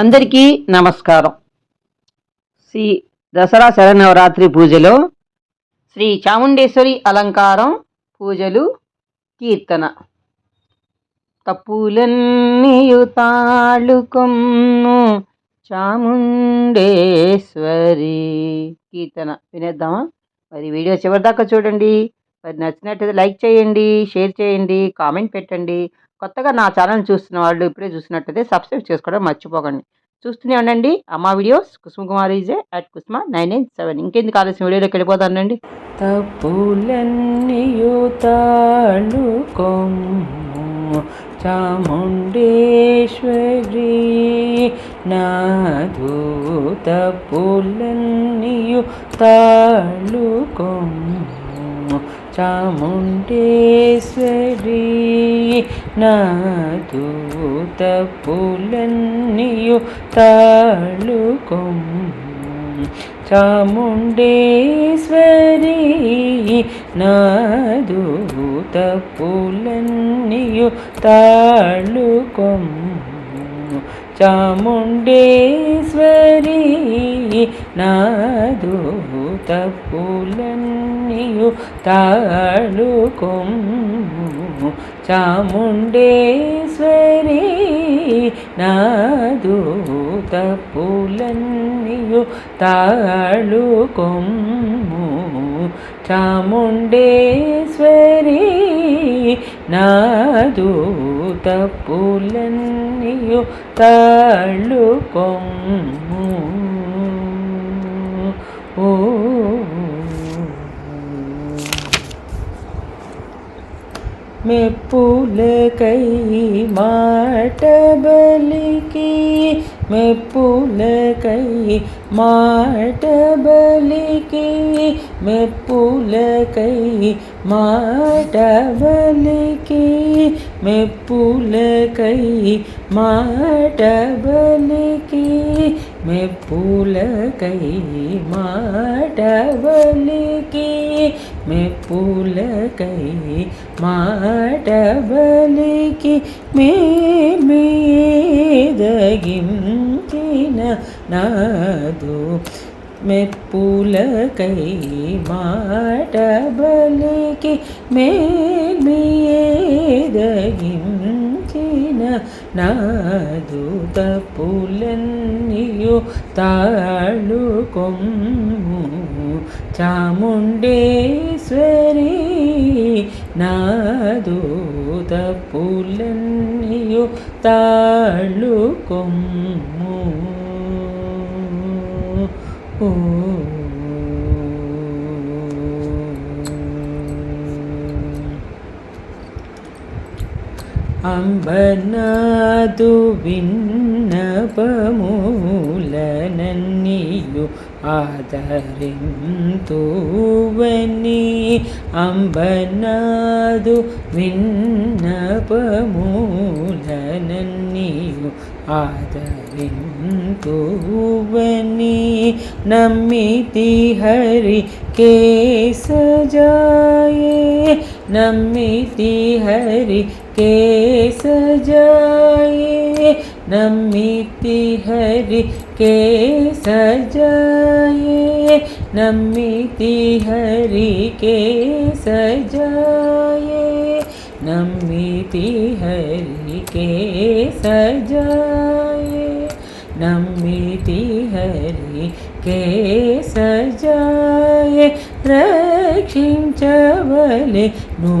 అందరికీ నమస్కారం. శ్రీ దసరా శరన్నవరాత్రి పూజలో శ్రీ చాముండేశ్వరి అలంకారం పూజలు కీర్తన. తప్పులన్నీయు తాళుకొమ్ము చాముండేశ్వరి. కీర్తన వినేద్దామా? మరి వీడియో చివరిదాకా చూడండి. మరి నచ్చినట్టయితే లైక్ చేయండి షేర్ చేయండి కామెంట్ పెట్టండి. కొత్తగా నా ఛానల్ చూస్తున్న వాళ్ళు ఇప్పుడే చూసినట్టయితే సబ్స్క్రైబ్ చేసుకోవడం మర్చిపోకండి. చూస్తూనే ఉండండి. అమ్మా videos Kusuma కుమారీజే at Kusuma nine nine seven. ఇంకెందుకు ఆలస్యం? వీడియోలోకి వెళ్ళిపోతానండి. తప్పులన్నీయు తాళుకొమ్ము చాముండేశ్వరి. నాదు తప్పులన్నీయు తాళుకొమ్ము చాముండేశ్వరి నాదు తప్పులన్నీయు తాళుకొమ్ము చాముండేశ్వరి నాదు తప్పులన్నీయు తాళుకొమ్ము చాముండేశ్వరి నాదు తప్పులన్నీయు తాళుకొమ్ము చాముండేశ్వరి నాదు తప్పులన్నీయు తాళుకొమ్ము చాముండేశ్వరి నాదు తప్పులన్నీయు తాళుకొమ్ము. ఓ మెప్పులకై మాట బలికి. మెప్పులకై మాట బలికి. మెప్పులకై మాట బలికి. మెప్పులకై మాట బలికి. మెప్పులకై మాట బలికి మెప్పులకై మాట బలికి మే మేమేదగించిన నాదు. మెప్పులకై మాట బలికి మే మేమేదగించిన నాదు. తప్పులన్నీయు తాళుకొమ్ము చాముండేశ్వరి నాదు తప్పులన్నీయు తాళుకొమ్ము ఓ. అంబనాదు విన్నపమూల നീയു ആദരിന്തൂവനി അമ്പനാതു വിണ്ണപമൂലനീയു ആദരിന്തൂവനി നമ്മിതി ഹരി കേസജായേ നമ്മിതി ഹരി കേസജായേ नमिति हरि के सजाए नमिति हरि के सजाए नमिति हरि के सजाए नमिति हरि के सजाए रक्षिं च नो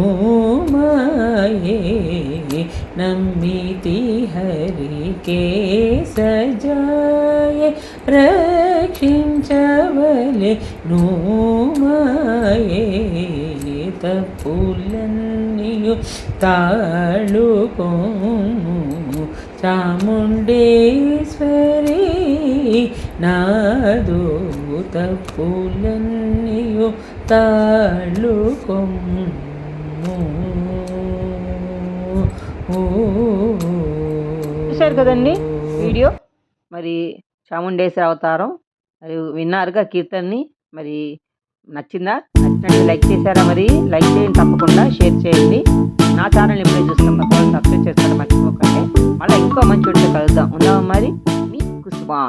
माये రక్షించవలె నోమాయే నమ్మితి హరి కేసజాయే రక్షించవలె నోమాయే తప్పులన్నీయు తాళుకోము చాముండేశ్వరి నాదు తప్పులన్నీయు తాళుకొమ్ము చూశారు కదండి వీడియో? మరి చాముండేశ్వర అవతారం మరి విన్నారుగా కీర్తన్ని? మరి నచ్చిందా? నచ్చినట్టు లైక్ చేశారా మరి? లైక్ చేయండి తప్పకుండా షేర్ చేయండి. నా ఛానల్ ఎప్పుడే చూస్తున్నాం సబ్స్క్రైబ్ చేస్తారా మర్చిపోకండి. మళ్ళీ ఇంకో మంచి వీడియో కలుద్దాం. ఉందామా మరి? మీ కుసుమా